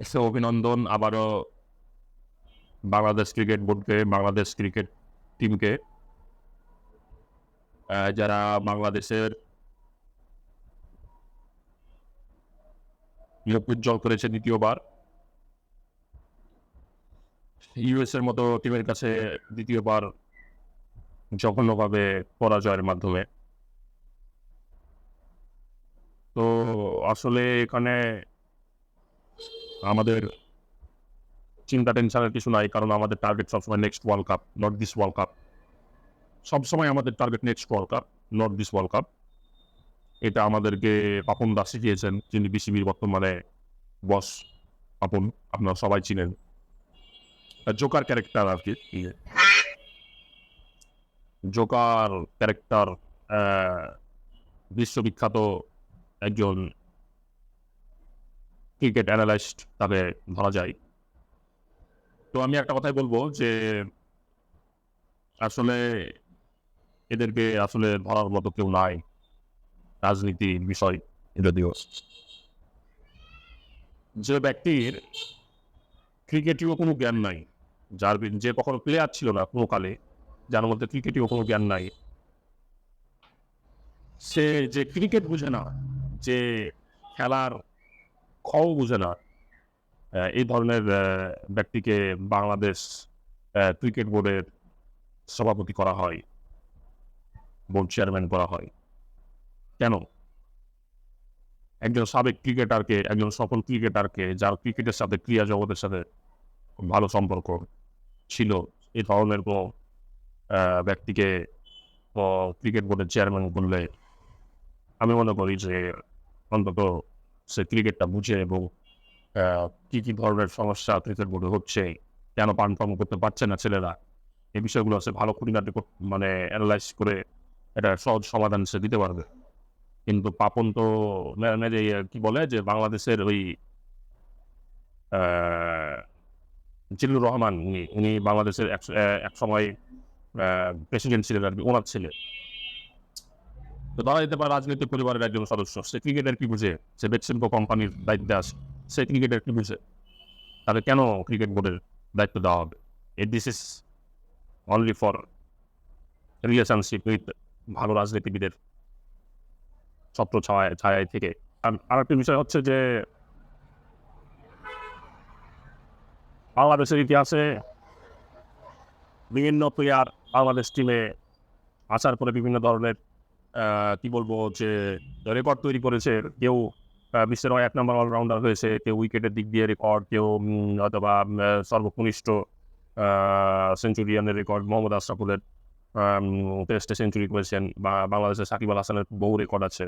এসে অভিনন্দন আবারও বাংলাদেশ ক্রিকেট বোর্ডকে, বাংলাদেশ ক্রিকেট টিমকে যারা বাংলাদেশের মুখ উজ্জ্বল করেছে দ্বিতীয়বার ইউএস এর মতো টিমের কাছে দ্বিতীয়বার জঘন্যভাবে পরাজয়ের মাধ্যমে। তো আসলে এখানে আমাদের চিন্তা টেনশনের কিছু নাই, কারণ আমাদের টার্গেট সবসময় next world cup not this world cup সবসময় আমাদের target next world cup not this world cup এটা আমাদেরকে পাপন দাস শিখিয়েছেন, যিনি বিসিবির বর্তমানে বস পাপন আপনারা সবাই চিনেন। জোকার ক্যারেক্টার আর কি জোকার ক্যারেক্টার বিশ্ববিখ্যাত একজন ক্রিকেট অ্যানালাইস্ট তাকে ধরা যায়। তো আমি একটা কথাই বলব যে, আসলে এদেরকে আসলে ধরার মতো কেউ নাই। রাজনীতি বিষয় যদিও। যে ব্যক্তির ক্রিকেটীয় কোনো জ্ঞান নাই, যার যে কখনো প্লেয়ার ছিল না কোনো কালে, যার মধ্যে ক্রিকেটীয় কোনো জ্ঞান নাই, সে যে ক্রিকেট বুঝে না, যে খেলার খও বুঝে না। এই ধরনের ব্যক্তিকে বাংলাদেশ ক্রিকেট বোর্ডের সভাপতি করা হয়, বোর্ড চেয়ারম্যান করা হয়। কেন? একজন সাবেক ক্রিকেটারকে, একজন সফল ক্রিকেটারকে, যার ক্রিকেটের সাথে, ক্রিয়া জগতের সাথে ভালো সম্পর্ক ছিল, এই ধরনের কোনো ব্যক্তিকে ক্রিকেট বোর্ডের চেয়ারম্যান করলে আমি মনে করি যে অন্তত সে ক্রিকেটটা বুঝে এবং কি কি ধরনের সমস্যা ক্রিকেট বোর্ডে হচ্ছে, কেন পারফর্ম করতে পারছে না ছেলেরা? এই বিষয়গুলো সে ভালো খুঁটিনাটি মানে অ্যানালাইজ করে এটা সহজ সমাধান সে দিতে পারবে। কিন্তু পাপন তো মে- কি বলে যে বাংলাদেশের ওই জিল্লুর রহমান, উনি উনি বাংলাদেশের এক সময় প্রেসিডেন্ট ছিলেন আর কি ওনার ছেলে। তো তারা যেতে পারে রাজনৈতিক পরিবারের একজন সদস্য, সে ক্রিকেটের কি বুঝে? সে বেটসিম্প কোম্পানির দায়িত্বে আছে সে ক্রিকেটের কি বুঝে? তাহলে কেন ক্রিকেট বোর্ডের দায়িত্ব দেওয়া হবে? এই this is only for relationship with ভালো রাজনীতিবিদের ছত্র ছায় ছায় থেকে। আর আরেকটি বিষয় হচ্ছে যে, বাংলাদেশের ইতিহাসে বিভিন্ন প্লেয়ার বাংলাদেশ টিমে আসার পরে বিভিন্ন ধরনের কি বলব যে রেকর্ড তৈরি করেছে। কেউ বিশ্বের এক নম্বর অলরাউন্ডার হয়েছে কেউ উইকেটের দিক দিয়ে রেকর্ড কেউ অথবা সর্বকনিষ্ঠ সেঞ্চুরিয়ানের রেকর্ড মোহাম্মদ আশরাফুলের টেস্টে সেঞ্চুরি করেছেন বা বাংলাদেশের সাকিব আল হাসানের বহু রেকর্ড আছে।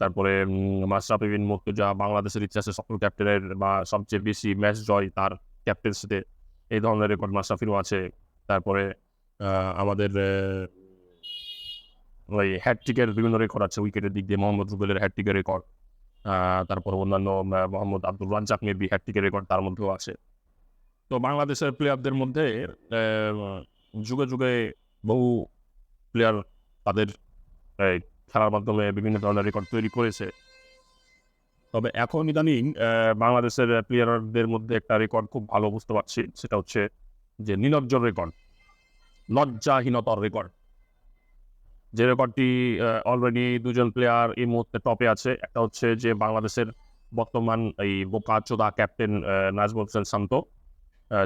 তারপরে উম, মাশরাফি বিন মুর্তজা বাংলাদেশের ইতিহাসে সকল ক্যাপ্টেনের বা সবচেয়ে বেশি ম্যাচ জয় তার ক্যাপ্টেন্সিতে এই ধরনের রেকর্ড মাশরাফিরও আছে। তারপরে আমাদের ওই হ্যাটট্রিকের বিভিন্ন রেকর্ড আছে উইকেটের দিক দিয়ে মোহাম্মদ রুবেলের হ্যাটট্রিকের রেকর্ড তারপর অন্যান্য মোহাম্মদ আব্দুল রাজ্জাক মেবি হ্যাটট্রিকের রেকর্ড তার মধ্যেও আছে। তো বাংলাদেশের প্লেয়ারদের মধ্যে যুগে যুগে বহু প্লেয়ার তাদের খেলার মাধ্যমে বিভিন্ন ধরনের রেকর্ড তৈরি করেছে। তবে এখন ইদানিং বাংলাদেশের প্লেয়ারদের মধ্যে একটা রেকর্ড খুব ভালো বুঝতে পারছি, সেটা হচ্ছে যে নীলজ্জর রেকর্ড লজ্জাহীনতার রেকর্ড যে রেকর্ডটি অলরেডি দুজন প্লেয়ার এই মুহূর্তে টপে আছে। একটা হচ্ছে যে বাংলাদেশের বর্তমান এই বোকা চোদা ক্যাপ্টেন নাজমুল হোসেন শান্ত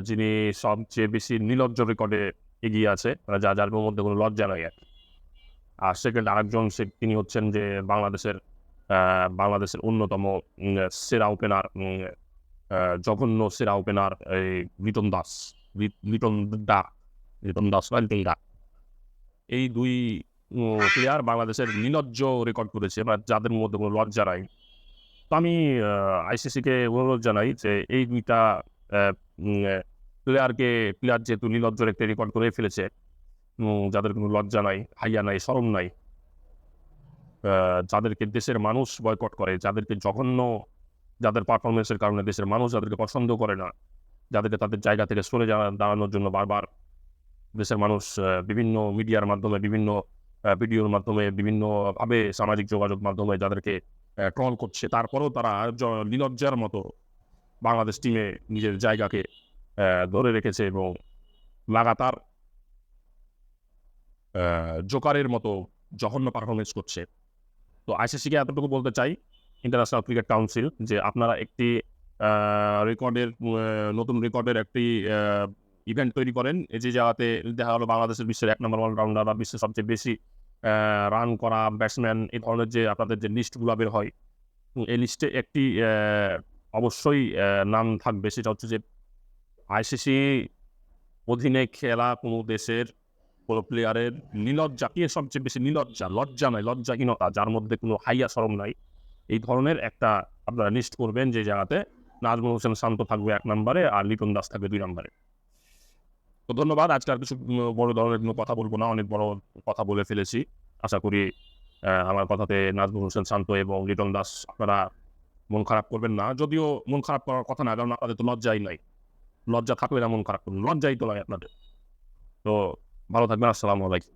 যিনি সবচেয়ে বেশি নীলজ্জ রেকর্ডে এগিয়ে আছে। মানে যা, যার মধ্যে কোনো লজ্জা নাই আর। আর সেকেন্ড আরেকজন, সে, তিনি হচ্ছেন যে বাংলাদেশের বাংলাদেশের অন্যতম সেরা ওপেনার জঘন্য সেরা ওপেনার এই লিটন দাস। লিটন দা, লিটন দাস লিটন দা। এই দুই প্লেয়ার বাংলাদেশের নীলজ্জ রেকর্ড করেছে, বা যাদের মধ্যে কোনো লজ্জা নাই। তো আমি আইসিসিকে অনুরোধ জানাই যে এই দুইটা প্লেয়ারকে প্লেয়ার যেহেতু নীলজ্জর একটা রেকর্ড করে ফেলেছে যাদের কোনো লজ্জা নাই, হাইয়া নাই, শরম নাই যাদেরকে দেশের মানুষ বয়কট করে, যাদেরকে জঘন্য, যাদের পারফরমেন্সের কারণে দেশের মানুষ যাদেরকে পছন্দ করে না, যাদেরকে তাদের জায়গা থেকে সরে দাঁড়ানোর জন্য বারবার দেশের মানুষ বিভিন্ন মিডিয়ার মাধ্যমে বিভিন্ন ভিডিওর মাধ্যমে বিভিন্নভাবে সামাজিক যোগাযোগ মাধ্যমে যাদেরকে ট্রল করছে, তারপরেও তারা নিলজ্জার মতো বাংলাদেশ টিমে নিজের জায়গাকে ধরে রেখেছে এবং লাগাতার জোকারের মতো জঘন্য পারফরমেন্স করছে। তো আইসিসিকে এতটুকু বলতে চাই ইন্টারন্যাশনাল ক্রিকেট কাউন্সিল যে আপনারা একটি রেকর্ডের নতুন রেকর্ডের একটি ইভেন্ট তৈরি করেন। এই যে জায়গাতে দেখা গেলো বাংলাদেশের বিশ্বের এক নম্বর অলরাউন্ডার বা বিশ্বের সবচেয়ে বেশি রান করা ব্যাটসম্যান এই ধরনের যে আপনাদের যে লিস্টগুলো বের হয় এই লিস্টে একটি অবশ্যই নাম থাকবে। সেটা হচ্ছে যে আইসিসি অধীনে খেলা কোনো দেশের কোনো প্লেয়ারের নীলজ্জা, কে সবচেয়ে বেশি নীলজ্জা? লজ্জা নয়, লজ্জাহীনতা, যার মধ্যে কোনো হাইয়া সরম নাই। এই ধরনের একটা আপনারা লিস্ট করবেন যে জায়গাতে নাজমুল হোসেন শান্ত থাকবে এক নম্বরে আর লিটন দাস থাকবে দুই নম্বরে। তো ধন্যবাদ। আজকে আর কিছু বড় ধরনের কোনো কথা বলব না। অনেক বড় কথা বলে ফেলেছি। আশা করি আমার কথাতে নাজমুল হোসেন শান্ত এবং লিটন দাস আপনারা মন খারাপ করবেন না। যদিও মন খারাপ করার কথা না, কারণ আপনাদের তো লজ্জাই নাই। লজ্জা থাকলে না, মন খারাপ করবেন লজ্জাই তো নয় আপনাদের। তো ভালো থাকবেন। আসসালামু আলাইকুম।